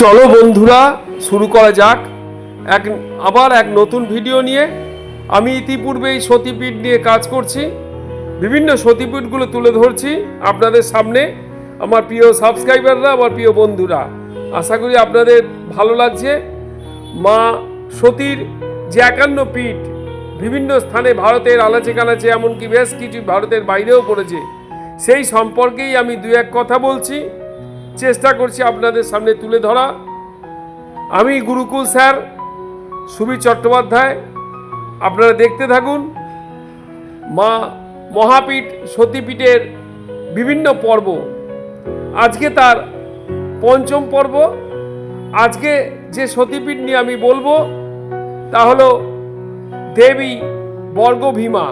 চলো বন্ধুরা, শুরু করা যাক। এক, আবার এক নতুন ভিডিও নিয়ে। আমি ইতিপূর্বেই সতীপীঠ নিয়ে কাজ করছি। বিভিন্ন সতীপীঠগুলো তুলে ধরছি আপনাদের সামনে। আমার প্রিয় সাবস্ক্রাইবাররা, আমার প্রিয় বন্ধুরা, আশা করি আপনাদের ভালো লাগছে। মা সতীর যে একান্ন পীঠ, বিভিন্ন স্থানে ভারতের আলাচে কালাচে, এমনকি বেশ কিছু ভারতের বাইরেও পড়েছে, সেই সম্পর্কেই আমি দু এক কথা বলছি। চেষ্টা করছি আপনাদের সামনে তুলে ধরা। আমি গুরুকুল স্যার, সুবীর চট্টোপাধ্যায়, আপনারা দেখতে থাকুন। মা মহাপীঠ সতীপীঠের বিভিন্ন পর্ব। আজকে তার পঞ্চম পর্ব। আজকে যে সতীপীঠ নিয়ে আমি বলব, তা হলো দেবী বর্গভীমা।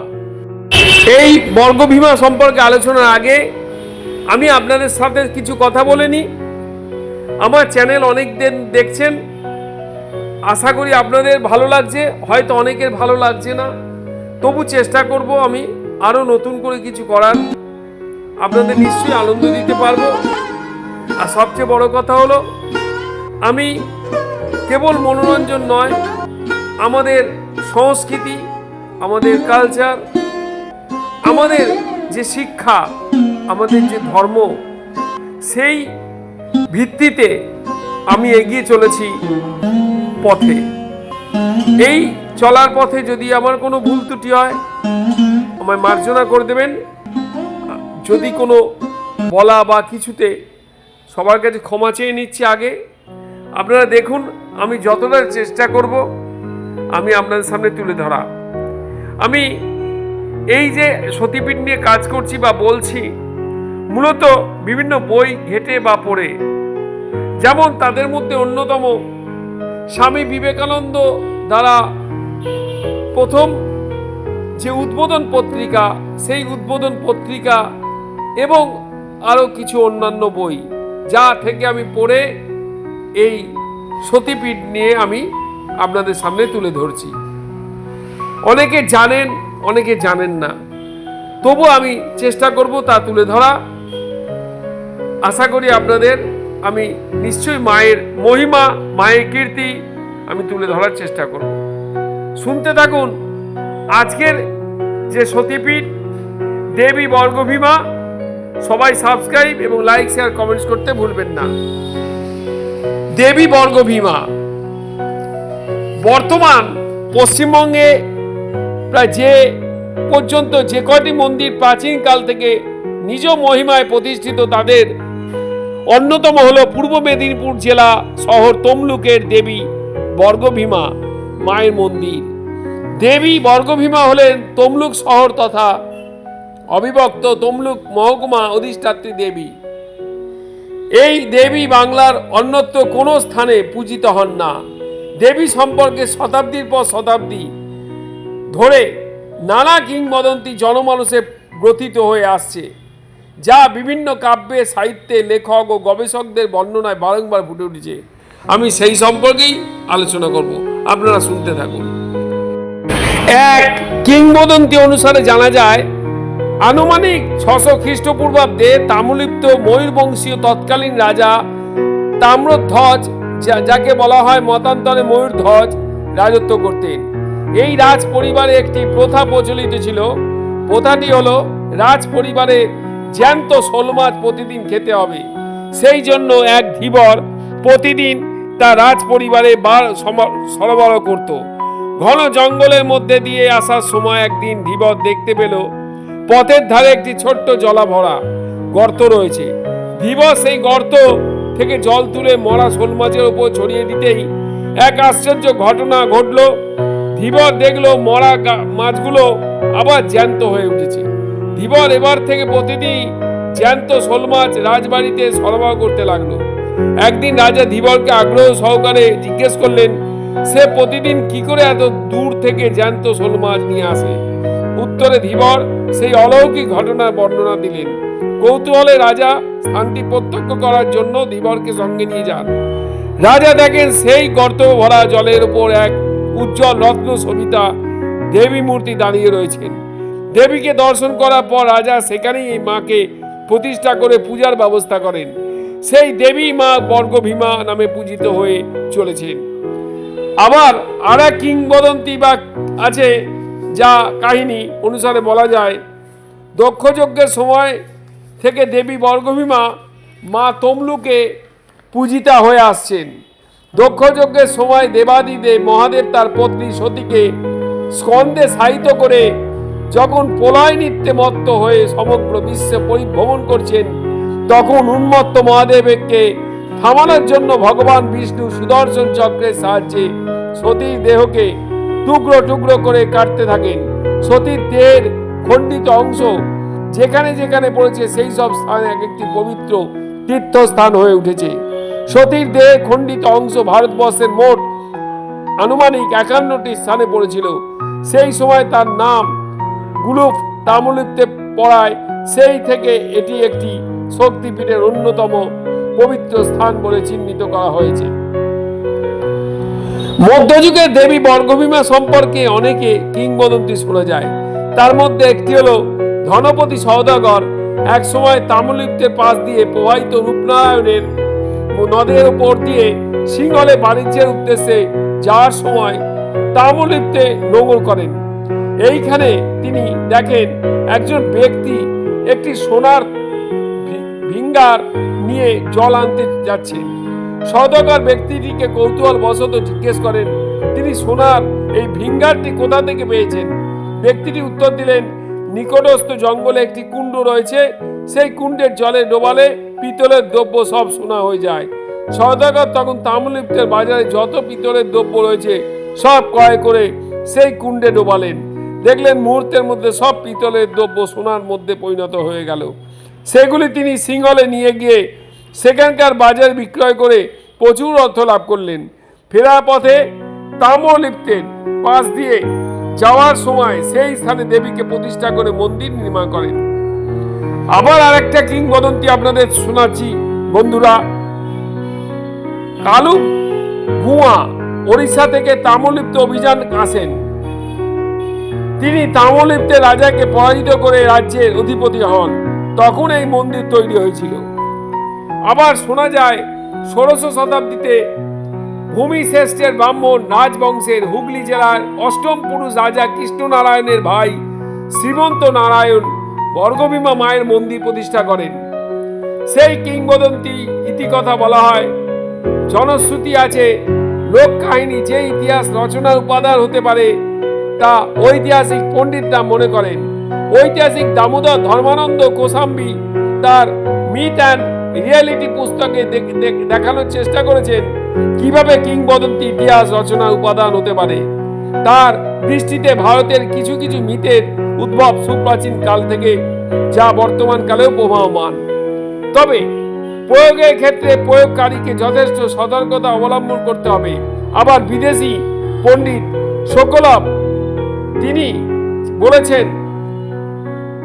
এই বর্গভীমা সম্পর্কে আলোচনার আগে আমি আপনাদের সাথে কিছু কথা বলে নিই আমার চ্যানেল অনেক দিন দেখছেন। আশা করি আপনাদের ভালো লাগছে। হয়তো অনেকের ভালো লাগছে না। তবু চেষ্টা করব আমি আরও নতুন করে কিছু করার। আপনাদের নিশ্চয়ই আনন্দ দিতে পারব। আর সবচেয়ে বড় কথা হলো, আমি কেবল মনোরঞ্জন নয়, আমাদের সংস্কৃতি, আমাদের কালচার আমাদের যে শিক্ষা আমাদের যে ধর্ম, সেই ভিত্তিতে আমি এগিয়ে চলেছি পথে। এই চলার পথে যদি আমার কোনো ভুল ত্রুটি হয়, আমায় মার্জনা করে দেবেন। যদি কোনো বলা বা কিছুতে সবার কাছে ক্ষমা চেয়ে নিচ্ছি আগে, আপনারা দেখুন, আমি যতটা চেষ্টা করব, আমি আপনাদের সামনে তুলে ধরা। আমি এই যে সতীপীঠ নিয়ে কাজ করছি বা বলছি মূলত বিভিন্ন বই ঘেটে বা পড়ে। যেমন তাদের মধ্যে অন্যতম স্বামী বিবেকানন্দ দ্বারা প্রথম যে উদ্বোধন পত্রিকা, সেই উদ্বোধন পত্রিকা এবং আরও কিছু অন্যান্য বই, যা থেকে আমি পড়ে এই সতীপীঠ নিয়ে আমি আপনাদের সামনে তুলে ধরছি। অনেকে জানেন অনেকে জানেন না। তবু আমি চেষ্টা করব তা তুলে ধরা। আশা করি আপনাদের আমি নিশ্চয়ই মায়ের মহিমা, মায়ের কীর্তি আমি তুলে ধরার চেষ্টা করব। শুনতে থাকুন আজকের যে সতীপীঠ, দেবী বর্গভীমা, সবাই সাবস্ক্রাইব এবং লাইক, শেয়ার, কমেন্টস করতে ভুলবেন না। দেবী বর্গভীমা, বর্তমান পশ্চিমবঙ্গে প্রায় যে পর্যন্ত যে কটি মন্দির প্রাচীনকাল থেকে নিজ মহিমায় প্রতিষ্ঠিত তাদের অন্যতম হল পূর্ব মেদিনীপুর জেলা শহর তমলুকের দেবী বর্গভীমা মায়ের মন্দির। দেবী বর্গভীমা হলেন তমলুক শহর তথা অবিভক্ত তমলুক মহকুমা অধিষ্ঠাত্রী দেবী। এই দেবী বাংলার অন্যত্র কোনো স্থানে পূজিত হন না। দেবী সম্পর্কে শতাব্দীর পর শতাব্দী ধরে নানা কিংবদন্তি জনমানসে গ্রথিত হয়ে আসছে। যা বিভিন্ন কাব্যে, সাহিত্যে, লেখক ও গবেষকদের বর্ণনায় বারংবার ফুটে উঠেছে। আমি সেই সম্পর্কেই আলোচনা করব। আপনারা শুনতে থাকুন। এক কিংবদন্তি অনুসারে জানা যায়, আনুমানিক ছশো খ্রিস্টপূর্বাব্দে তাম্রলিপ্ত ময়ূরবংশীয় তৎকালীন রাজা তাম্রধ্বজ যাকে বলা হয় মতান্তরে ময়ূরধ্বজ, রাজত্ব করতেন। এই রাজ পরিবারে একটি প্রথা প্রচলিত ছিল। প্রথাটি হলো রাজ পরিবারে জ্যান্ত শোল মাছ প্রতিদিন খেতে হবে। সেই জন্য এক ধীবর প্রতিদিন তা রাজ পরিবারে বার সরবরাহ করত। ঘন জঙ্গলের মধ্যে দিয়ে আসার সময় একদিন ধীবর দেখতে পেল, পথের ধারে একটি ছোট্ট জলাভরা গর্ত রয়েছে। ধীবর সেই গর্ত থেকে জল তুলে মরা শোল মাছের উপর ছড়িয়ে দিতেই এক আশ্চর্য ঘটনা ঘটলো। ধীবর দেখল মরা মাছগুলো আবার জ্যান্ত হয়ে উঠেছে। ধীবর এবার থেকে প্রতিদিন জ্যান্ত শোল মাছ রাজবাড়িতে সরবরাহ করতে লাগল। একদিন রাজা ধীবরকে আগ্রহ সহকারে জিজ্ঞেস করলেন, সে প্রতিদিন কি করে এত দূর থেকে জ্যান্ত শোল মাছ নিয়ে আসে? উত্তরে ধীবর সেই অলৌকিক ঘটনার বর্ণনা দিলেন। কৌতূহলে রাজা স্থানটি প্রত্যক্ষ করার জন্য ধীবরকে সঙ্গে নিয়ে যান। রাজা দেখেন সেই গর্ত ভরা জলের উপর এক উজ্জ্বল রত্ন সবিতা দেবী মূর্তি দাঁড়িয়ে রয়েছেন। দেবীকে দর্শন করার পর রাজা সেখানেই এই মাকে প্রতিষ্ঠা করে পূজার ব্যবস্থা করেন। সেই দেবী মা বর্গভীমা নামে পূজিত হয়ে চলেছেন। আবার আর এক কিংবদন্তি বা আছে যা কাহিনী অনুসারে বলা যায়, দক্ষযজ্ঞের সময় থেকে দেবী বর্গভীমা মা তমলুকে পূজিতা হয়ে আসছেন। দক্ষযজ্ঞের সময় দেবাদিদেব মহাদেব তার পত্নী সতীকে স্কন্দে সাহিত করে যখন প্রলয় নৃত্যে মত্ত হয়ে সমগ্র বিশ্বে পরিভ্রমণ করছেন, তখন উন্মত্ত মহাদেবকে থামানোর জন্য ভগবান বিষ্ণু সুদর্শন চক্রের সাহায্যে সতীর দেহকে টুকরো টুকরো করে কাটতে থাকেন। সতীর দেহের খণ্ডিত অংশ যেখানে যেখানে পড়েছে সেই সব স্থান এক একটি পবিত্র তীর্থস্থান হয়ে উঠেছে। সতীর দেহের খণ্ডিত অংশ ভারতবর্ষের মোট আনুমানিক একান্নটি স্থানে পড়েছিল। সেই সময় তার নাম গুলুফ তামলিপ্তে পড়ায়, সেই থেকে এটি একটি শক্তিপীঠের অন্যতম পবিত্র স্থান বলে চিহ্নিত করা হয়েছে। মধ্যযুগের দেবী বর্গভীমা সম্পর্কে অনেকে কিংবদন্তি শোনা যায়। তার মধ্যে একটি হলো ধনপতি সওদাগর। এক সময় তামলিপ্তের পাশ দিয়ে প্রবাহিত রূপনারায়ণের নদের উপর দিয়ে সিংহলে বাণিজ্যের উদ্দেশ্যে যাওয়ার সময় তামলিপ্তে নোঙর করেন। এইখানে তিনি দেখেন একজন ব্যক্তি একটি সোনার ভিঙ্গার নিয়ে জল আনতে যাচ্ছে। সদকার ব্যক্তিটিকে কৌতূহল বশত জিজ্ঞেস করেন, তিনি সোনার এই ভিঙ্গারটি কোথা থেকে পেয়েছেন? ব্যক্তিটি উত্তর দিলেন, নিকটস্থ জঙ্গলে একটি কুণ্ড রয়েছে। সেই কুণ্ডের জলে ডোবালে পিতলের দ্রব্য সব সোনা হয়ে যায়। সদাগর তখন তামলিপ্তের বাজারে যত পিতলের দ্রব্য রয়েছে সব ক্রয় করে সেই কুণ্ডে ডোবালেন। দেখলেন মুহূর্তের মধ্যে সব পিতলের দ্রব্য সোনার মধ্যে পরিণত হয়ে গেল। সেগুলি তিনি সিংহলে নিয়ে গিয়ে সেখানকার বাজার বিক্রয় করে প্রচুর অর্থ লাভ করলেন। ফেরার পথে তাম্রলিপ্তের পাশ দিয়ে যাওয়ার সময় সেই স্থানে দেবীকে প্রতিষ্ঠা করে মন্দির নির্মাণ করেন। আবার আরেকটা কিংবদন্তি আপনাদের শোনাচ্ছি, বন্ধুরা। কালু ভুয়া, ওড়িশা থেকে তাম্রলিপ্ত অভিযান আসেন। তিনি তাম্রলিপ্তের রাজাকে পরাজিত করে রাজ্যের অধিপতি হন। তখন এই মন্দির তৈরি হয়েছিল। আবার শোনা যায়, ষোড়শ শতাব্দীতে ভূমি শ্রেষ্ঠের ব্রাহ্মণ রাজবংশের হুগলি জেলার অষ্টম পুরুষ রাজা কৃষ্ণনারায়ণের ভাই শ্রীমন্ত নারায়ণ বর্গভীমা মায়ের মন্দির প্রতিষ্ঠা করেন। সেই কিংবদন্তি ইতিকথা বলা হয়, জনশ্রুতি আছে লোক কাহিনী যে ইতিহাস রচনার উপাদান হতে পারে তা ঐতিহাসিক পণ্ডিতরা মনে করেন। ঐতিহাসিক দামোদর ধর্মানন্দ কোসাম্বি তার মিট অ্যান্ড রিয়েলিটি পুস্তকে দেখ- দেখ- দেখানোর চেষ্টা করেছেন। কীভাবে কিংবদন্তি ইতিহাস রচনা উপাদান হতে পারে? তার দৃষ্টিতে ভারতের কিছু কিছু মিথের উদ্ভব সুপ্রাচীন কাল থেকে যা বর্তমান কালেও প্রবাহমান। তবে প্রয়োগের ক্ষেত্রে প্রয়োগকারীকে যথেষ্ট সতর্কতা অবলম্বন করতে হবে। আবার বিদেশি পণ্ডিত শোকলভ তিনি বলেছেন,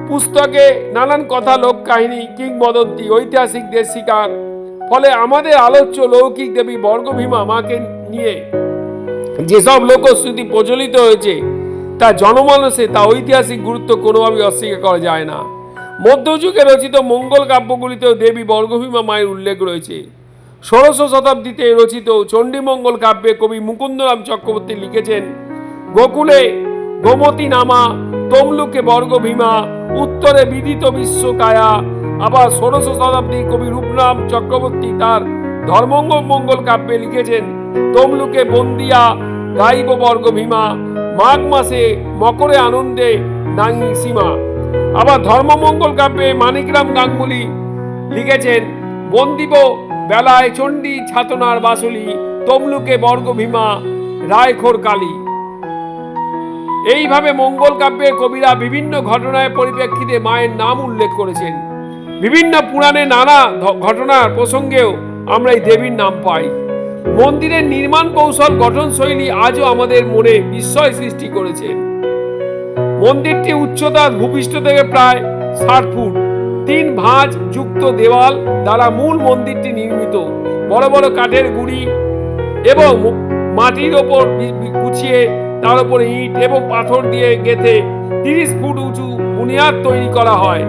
পুস্তকে নানান কথা, লোক কাহিনী, কিংবদন্তি ঐতিহাসিকদের শিকার ফলে আমাদের আলোচ্য লৌকিক দেবী বর্গভীমা মাকে নিয়ে যেসব লোকশ্রুতি প্রচলিত হয়েছে, তা জনমানসে তা ঐতিহাসিক গুরুত্ব কোনোভাবেই অস্বীকার করা যায় না। মধ্যযুগে রচিত মঙ্গল কাব্যগুলিতেও দেবী বর্গভীমা মায়ের উল্লেখ রয়েছে। ষোড়শ শতাব্দীতে রচিত চণ্ডীমঙ্গল কাব্যে কবি মুকুন্দরাম চক্রবর্তী লিখেছেন, গোকুলে গোমতী নামা, তমলুকে বর্গভীমা, উত্তরে বিদিত বিশ্বকায়া, আবার ষোড়শ শতাব্দী কবি রূপনাম চক্রবর্তী তার ধর্মঙ্গ মঙ্গল কাব্যে লিখেছেন, তমলুকে বন্দিয়া, গাইব বর্গভীমা, মাঘ মাসে মকরে আনন্দে নাঙ্গি সীমা। আবার ধর্মমঙ্গল কাব্যে মানিকরাম গাঙ্গুলি লিখেছেন, বন্দিব বেলায় চণ্ডী ছাতনার বাসুলি, তমলুকে বর্গভীমা, রায়খোর কালী। এইভাবে মঙ্গল কাব্যে কবিরা বিভিন্ন ঘটনায় পরিপ্রেক্ষিতে মায়ের নাম উল্লেখ করেছেন। বিভিন্ন পুরাণে নানা ঘটনার প্রসঙ্গেও আমরা এই দেবীর নাম পাই। মন্দিরের নির্মাণ কৌশল গঠনশৈলী আজও আমাদের মনে বিস্ময় সৃষ্টি করেছে। মন্দিরটি উচ্চতা ভূপৃষ্ঠ থেকে প্রায় ষাট ফুট, তিন ভাঁজ যুক্ত দেওয়াল দ্বারা মূল মন্দিরটি নির্মিত। বড় বড় কাঠের গুড়ি এবং মাটির ওপর গুছিয়ে তার উপরে ইট এবং পাথর দিয়ে গেঁথে তিরিশ ফুট উঁচু বুনিয়াদ তৈরি করা হয়।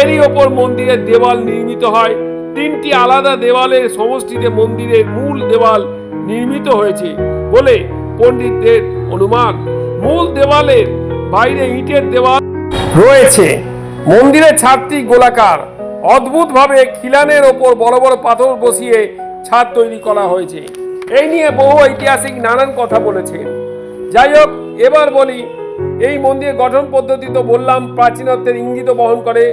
এরই ওপর মন্দিরের দেওয়াল নির্মিত হয়। তিনটি আলাদা দেওয়ালের সমষ্টিতে মন্দিরের মূল দেওয়াল নির্মিত হয়েছে বলে পণ্ডিতদের অনুমান। মূল দেওয়ালের বাইরে ইটের দেওয়াল রয়েছে। মন্দিরের ছাদটি গোলাকার। অদ্ভুতভাবে খিলানের ওপর বড় বড় পাথর বসিয়ে ছাদ তৈরি করা হয়েছে। এই নিয়ে বহু ঐতিহাসিক নানান কথা বলেছেন। যাই হোক, এবার বলি, এই মন্দিরের গঠন পদ্ধতি তো বললাম, প্রাচীনত্বের ইঙ্গিত বহন করে।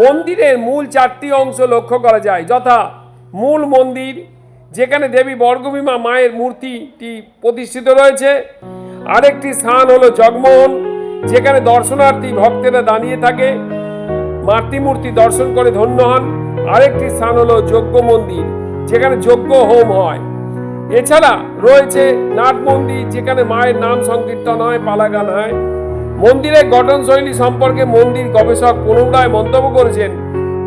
মন্দিরের মূল চারটি অংশ লক্ষ্য করা যায়, যথা মূল মন্দির, যেখানে দেবী বর্গভীমা মায়ের মূর্তিটি প্রতিষ্ঠিত রয়েছে। আরেকটি স্থান হলো জগমোহন, যেখানে দর্শনার্থী ভক্তেরা দাঁড়িয়ে থাকে। মাতৃমূর্তি দর্শন করে ধন্য হন। আরেকটি স্থান হলো যজ্ঞ মন্দির, যেখানে যজ্ঞ হোম হয়। এছাড়া রয়েছে নাট মন্দির, যেখানে মায়ের নাম সংকীর্তন হয়, পালাগান হয়। মন্দিরের গঠনশৈলী সম্পর্কে মন্দির গবেষক পুনরায় মন্তব্য করেছেন,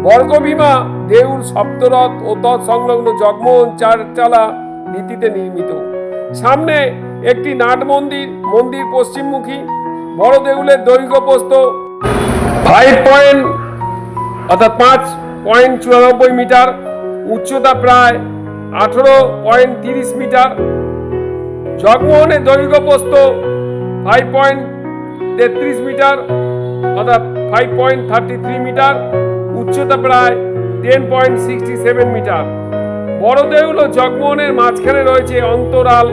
বর্গভীমা দেউল সপ্তরথ ও তৎসংলগ্ন জগমোহন চারচালা নীতিতে নির্মিত। সামনে একটি নাট মন্দির মন্দির পশ্চিমমুখী, বড় দেউলের দৈর্ঘ্য প্রস্থ ফাইভ পয়েন্ট অর্থাৎ পাঁচ পয়েন্ট চুরানব্বই মিটার, উচ্চতা প্রায় আঠেরো পয়েন্ট তিরিশ মিটার। জগমোহনের দৈর্ঘ্য প্রস্থ ফাইভ পয়েন্ট তেত্রিশ মিটার, অর্থাৎ five point thirty three metre. উচ্চতা প্রায় ten point sixty seven metre. বড় দেউল ও জগমোহনের মাঝখানে রয়েছে অন্তরাল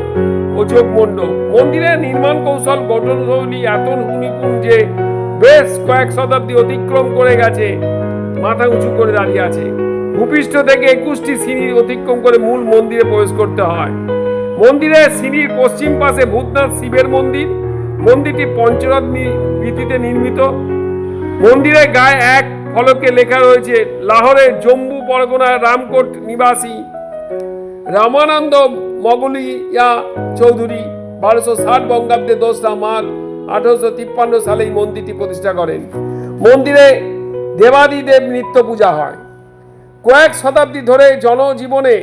ও যোগমণ্ডপ মন্দিরের নির্মাণ কৌশল গঠনশৈলী এত নিপুণ যে বেশ কয়েক শতাব্দী অতিক্রম করে গেছে, মাথা উঁচু করে দাঁড়িয়ে আছে। ভূপৃষ্ঠ থেকে একুশটি সিঁড়ি অতিক্রম করে মূল মন্দিরে প্রবেশ করতে হয়। মন্দিরের সিঁড়ির পশ্চিম পাশে ভূতনাথ শিবের মন্দির। মন্দিরটি পঞ্চরথ নি- রীতিতে নির্মিত। মন্দিরের গায়ে এক ফলকে লেখা রয়েছে লাহোরের জম্বু পরগনার রামকোট নিবাসী রামানন্দ মগলিয়া চৌধুরী, বারোশো ষাট বঙ্গাব্দে দোসরা মাঘ আঠারোশো তিপ্পান্ন সালে এই মন্দিরটি প্রতিষ্ঠা করেন। মন্দিরে দেবাদিদেব নিত্য পূজা হয়। কয়েক শতাব্দী ধরে জনজীবনে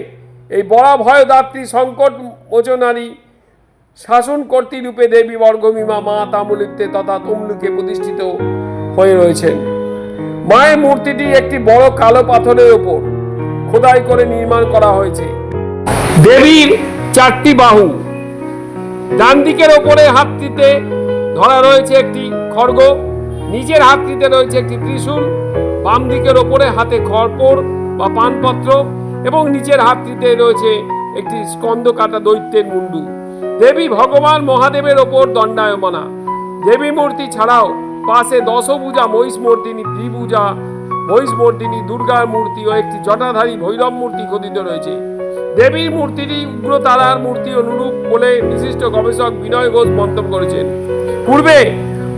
এই বড়া ভয়দাত্রী সংকট মোচনারী শাসন কর্তী রূপে দেবী বর্গমীমা মা তামুলিপ্তে তথা তমলুকে প্রতিষ্ঠিত হয়ে রয়েছেন। মায়ের মূর্তিটি একটি বড় কালো পাথরের ওপর খোদাই করে নির্মাণ করা হয়েছে। দেবীর চারটি বাহু। ডান দিকের ওপরে হাতটিতে ধরা রয়েছে একটি খড়গ, নিচের হাতটিতে রয়েছে একটি ত্রিশূল, বাম দিকের ওপরে হাতে খড়পোর বা পানপত্র এবং নিচের হাতটিতে রয়েছে একটি স্কন্দ কাটা দৈত্যের মুন্ডু। দেবী ভগবান মহাদেবের ওপর দণ্ডায়মানা। দেবী মূর্তি ছাড়াও পাশে দশভূজা মহিষ মূর্তিনি ত্রিভুজা মহিষ মূর্তিনি দুর্গার মূর্তি ও একটি জটাধারী ভৈরব মূর্তি খোদিত রয়েছে। দেবীর মূর্তিটি উগ্রতারার মূর্তি অনুরূপ বলে বিশিষ্ট গবেষক বিনয় ঘোষ মন্তব্য করেছেন। পূর্বে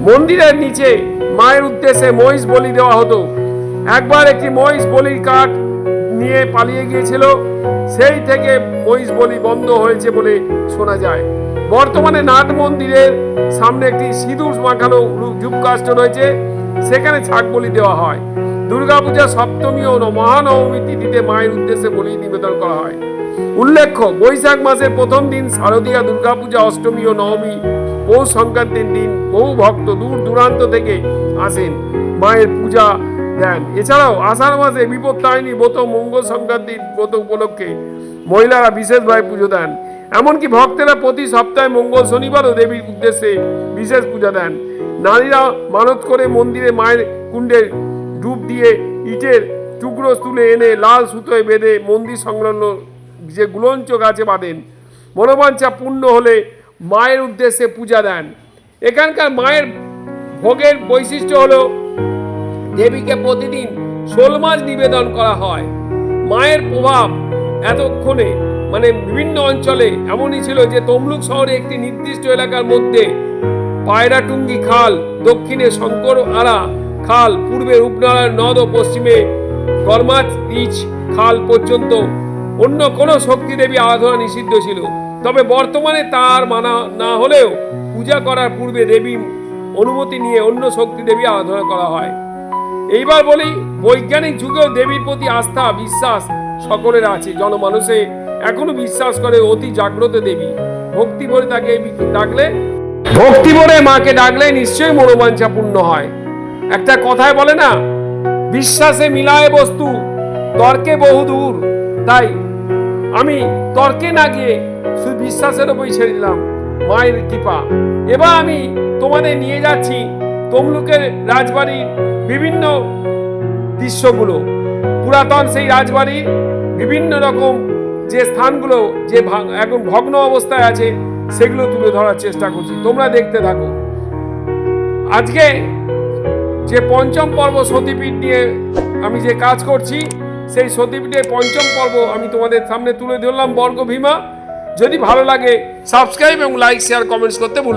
মন্দিরের নিচে মায়ের উদ্দেশ্যে মহিষ বলি দেওয়া হতো। একবার একটি মহিষ বলির কাঠ নিয়ে পালিয়ে গিয়েছিল। সেই থেকে মহিষ বলি বন্ধ হয়েছে বলে শোনা যায়। বর্তমানে নাট মন্দিরের সামনে একটি সিঁদুর মাখানো যুগকাষ্ট রয়েছে। সেখানে ছাগ বলি দেওয়া হয়। দুর্গাপূজা সপ্তমী ও মহানবমী তিথিতে মায়ের উদ্দেশ্যে বলি নিবেদন করা হয়। উল্লেখ্য, বৈশাখ মাসের প্রথম দিন শারদীয়া দুর্গাপূজা অষ্টমী ও নবমী পৌষ সংক্রান্তির দিন বহু ভক্ত দূর দূরান্ত থেকে আসেন। মায়ের পূজা দেন। এছাড়াও আষাঢ় মাসে বিপদ বিপত্তায়নী ব্রত, মঙ্গল সংক্রান্তির ব্রত উপলক্ষে মহিলারা বিশেষভাবে পুজো দেন। এমনকি ভক্তেরা প্রতি সপ্তাহে মঙ্গল শনিবারও দেবীর উদ্দেশ্যে বিশেষ পূজা দেন। নারীরা মানত করে মন্দিরে মায়ের কুণ্ডে ডুব দিয়ে ইটের টুকরো তুলে এনে লাল সুতোয় বেঁধে মন্দির সংলগ্ন যে গুলঞ্চ গাছে বাঁধেন। মনোবাঞ্ছা পূর্ণ হলে মায়ের উদ্দেশ্যে পূজা দেন। এখানকার মায়ের ভোগের বৈশিষ্ট্য হলো দেবীকে প্রতিদিন শোল মাছ নিবেদন করা হয়। মায়ের প্রভাব এতক্ষণে মানে বিভিন্ন অঞ্চলে এমনই ছিল যে তমলুক শহরে একটি নির্দিষ্ট এলাকার মধ্যে পায়রাটুঙ্গি খাল, দক্ষিণে শঙ্কর আড়া খাল, পূর্বে রূপনারায়ণ নদ ও পশ্চিমে গরমাচ রিচ খাল পর্যন্ত অন্য কোনো শক্তি দেবী আরাধনা নিষিদ্ধ ছিল। তবে বর্তমানে তার মানা না হলেও পূজা করার পূর্বে দেবী অনুমতি নিয়ে অন্য শক্তি দেবী আরাধনা করা হয়। এইবার বলি, বৈজ্ঞানিক যুগেও দেবীর প্রতি আস্থা, বিশ্বাস সকলের আছে। জনমানুষে এখনও বিশ্বাস করে অতি জাগ্রত দেবী। ভক্তি ভরে তাকে ডাকলে, ভক্তি ভরে মাকে ডাকলে নিশ্চয়ই মনোবাঞ্ছা পূর্ণ হয়। একটা কথায় বলে না, বিশ্বাসে মিলায় বস্তু, তর্কে বহুদূর তাই আমি তর্কে না গিয়ে শুধু বিশ্বাসের ওপরই ছেড়ে দিলাম। মায়ের কৃপা। এবার আমি তোমাদের নিয়ে যাচ্ছি তমলুকের রাজবাড়ির বিভিন্ন দৃশ্যগুলো। পুরাতন সেই রাজবাড়ি, বিভিন্ন রকম যে স্থানগুলো, যে এখন ভগ্ন অবস্থায় আছে, সেগুলো তুলে ধরার চেষ্টা করছি। তোমরা দেখতে থাকো। আজকে যে পঞ্চম পর্ব সতীপীঠ নিয়ে আমি যে কাজ করছি, সেই সতীপীঠের পঞ্চম পর্ব আমি তোমাদের সামনে তুলে ধরলাম বর্গ ভীমা যদি ভালো লাগে, সাবস্ক্রাইব এবং লাইক শেয়ার কমেন্টস করতে ভুল